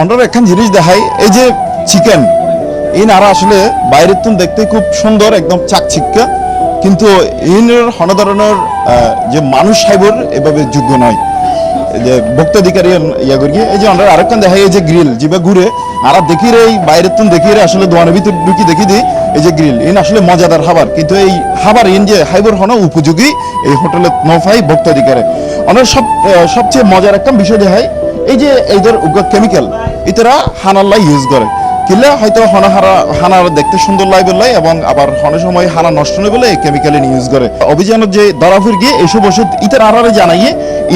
আমরা একখান জিনিস দেখাই এই যে চিকেন এই নারা আসলে বাইরের তুন দেখতে খুব সুন্দর একদম চাকচিক্কা কিন্তু ইনের হন ধরনের আহ, যে মানুষ সাইবর এভাবে যোগ্য নয়। যে ভোক্তাধিকারী ইয়া করি এই যে আমরা আরেকখান দেখাই এই যে গ্রিল যেভাবে ঘুরে আর দেখি রে এই বাইরের তুন দেখি রে আসলে দোয়ানের ভিতর ঢুকি দেখি দিই এই যে গ্রিল ইন আসলে মজাদার খাবার কিন্তু এই খাবার ইন যে হাইবর হন উপযোগী এই হোটেলে নফাই ভোক্তাধিকারে। অনেক সব সবচেয়ে মজার একটা বিষয় দেখাই এই যে এইদের কেমিক্যাল ইতারা হানাল্লাই ইউজ করে। কিলে হয়তো হনা হারা, হানার দেখতে সুন্দর লাই বললাই এবং আবার অনেক সময় হানা নষ্ট নেই বলে কেমিক্যাল ইউজ করে। অভিযানের যে দরাফির গিয়ে এইসব ওষুধ ইতার আরারে জানাইয়ে,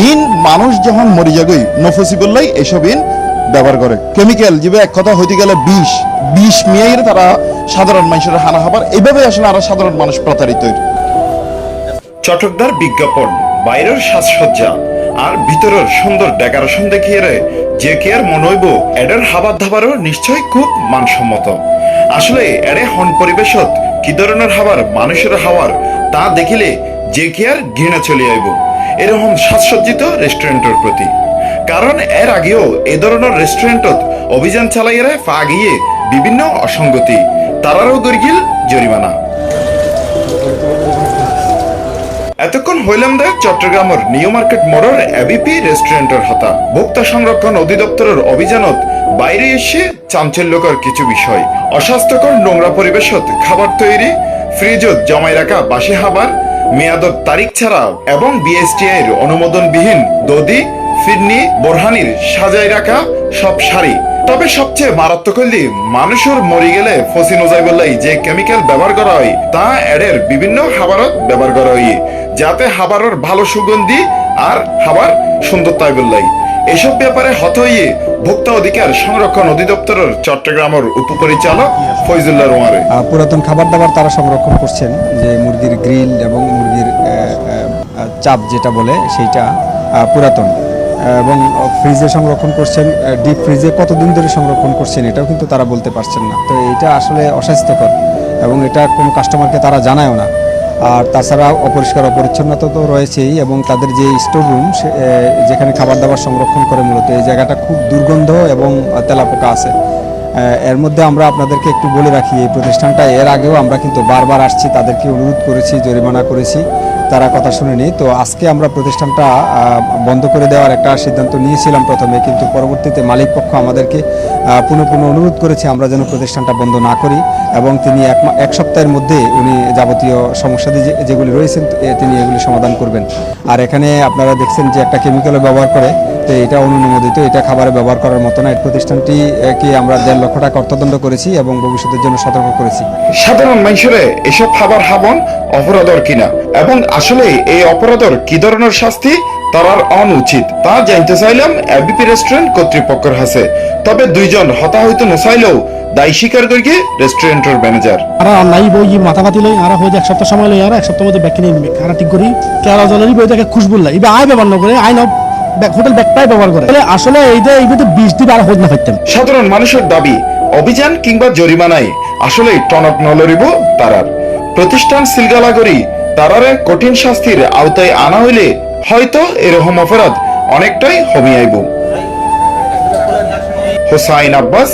ইন মানুষ যখন মরি যাগই নফসি বললাই এইসব ইন ব্যবহার করে। কেমিক্যাল যেভাবে এক কথা হইতে গেলে বিষ। বিষ মিয়াইয়ের তারা সাধারণ মানুষের হানা হবার এইভাবে আসলে আরও সাধারণ মানুষ প্রতারিত। চটকদার বিজ্ঞাপন, বাইরের সাজসজ্জা আর ভিতরের সুন্দর ডেকোরেশন দেখিয়ে রে যে কে আর মনে হইব, এডের হাবার ধাবারও নিশ্চয় খুব মানসম্মত। আসলে এরে হন পরিবেশত কি ধরনের হাবার, মানুষের হাওয়ার, তা দেখিলে যে কে আর ঘৃণা চলে আইব এরকম সাজসজ্জিত রেস্টুরেন্টের প্রতি। কারণ এর আগেও এ ধরনের রেস্টুরেন্টত অভিযান চালাইয়ারে পা গিয়ে বিভিন্ন অসঙ্গতি, তারারও গর্গিল জরিমানা। এতক্ষণ হইলাম দেখ চট্টগ্রামের নিউ মার্কেট মোড়ের এবিপি রেস্টুরেন্টের হতা। ভোক্তা সংরক্ষণ অধিদপ্তরের অভিযানত বাইরে এসে চাঞ্চল্যকর কিছু বিষয়। অস্বাস্থ্যকর নোংরা পরিবেশত খাবার তৈরি ফ্রিজত জমাই রাখা বাসি খাবার মেয়াদত তারিখ ছাড়া এবং বিএসটিআই এর অনুমোদনবিহীন দদি ফিরনি, বোরহানির সাজাই রাখা সব শাড়ি তবে সবচেয়ে মারাত্মক হইলি মানুষের মরি গেলে ফসি নোজাই বললাই যে কেমিক্যাল ব্যবহার করা হয়, তা এডের বিভিন্ন খাবারত ব্যবহার করা হয়। যাতে খাবারের ভালো সুগন্ধি আর খাবার সুন্দর তাই বললাই এসব ব্যাপারে হত হইয়ে ভোক্তা অধিকার সংরক্ষণ অধিদপ্তরের চট্টগ্রামের উপপরিচালক ফৈজুল্লাহ রোমারে পুরাতন খাবার দাবার তারা সংরক্ষণ করছেন, যে মুরগির গ্রিল এবং মুরগির চাপ যেটা বলে সেইটা পুরাতন। এবং ফ্রিজে সংরক্ষণ করছেন ডিপ ফ্রিজে কতদিন ধরে সংরক্ষণ করছেন এটাও কিন্তু তারা বলতে পারছেন না। তো এটা আসলে অস্বাস্থ্যকর এবং এটা কোনো কাস্টমারকে তারা জানায়ও না। আর তাছাড়া অপরিষ্কার অপরিচ্ছন্নতা তো রয়েছেই এবং তাদের যে স্টোর রুম যেখানে খাবার দাবার সংরক্ষণ করে মূলত, এই জায়গাটা খুব দুর্গন্ধ এবং তেলাপোকা আছে। এর মধ্যে আমরা আপনাদেরকে একটু বলে রাখি, এই প্রতিষ্ঠানটা এর আগেও আমরা কিন্তু বারবার আসছি, তাদেরকে অনুরোধ করেছি, জরিমানা করেছি। তারা কথা শুনেনি। তো আজকে আমরা প্রতিষ্ঠানটা বন্ধ করে দেওয়ার একটা সিদ্ধান্ত নিয়েছিলাম প্রথমে, কিন্তু পরবর্তীতে মালিক পক্ষ আমাদেরকে পুনঃ পুনঃ অনুরোধ করেছে আমরা যেন প্রতিষ্ঠানটা বন্ধ না করি এবং তিনি এক এক সপ্তাহের মধ্যে উনি যাবতীয় সমস্যাদি যেগুলি রয়েছেন তিনি এগুলি সমাধান করবেন। আর এখানে আপনারা দেখছেন যে একটা কেমিক্যালও ব্যবহার করে তো এটা অনুমোদিত এটা খাবারে ব্যবহার করার মতো না। এই প্রতিষ্ঠানটি এ, কে আমরা দেড় লক্ষ টাকা অর্থদণ্ড করেছি এবং ভবিষ্যতের জন্য সতর্ক করেছি। সাধারণ মানুষের এসব খাবার হাবন অপরাধর কিনা? এবং আসলে এই অপরাধর কি ধরনের শাস্তি? তারার অনুচিত তা জানতে চাইলাম এবিপি রেস্টুরেন্ট কর্তৃপক্ষের হাসে তবে দুইজন হতাহত নচাইলেও দায়ী স্বীকার করিয়ে রেস্টুরেন্টের ম্যানেজার। আর নাই বই মাথা পাতি লই আর হয়ে এক সপ্তাহ সময় লই আর এক সপ্তাহ মধ্যে ব্যাগ কিনে নিবে। আর ঠিক করি কেরা জলেরই বই দেখে খুশবুল লাই এবার আয় ব্যবহার না করে আই না হোটেল ব্যাগটাই ব্যবহার করে। এই বিশ দিন আর সাধারণ মানুষের দাবি, অভিযান কিংবা আসলে টনক নলরিব তারার। প্রতিষ্ঠান সিলগালাগরি তারারে কঠিন শাস্তির আওতায় আনা হইলে হয়তো এরকম অপরাধ অনেকটাই হমিয়াইব। হোসাইন আব্বাস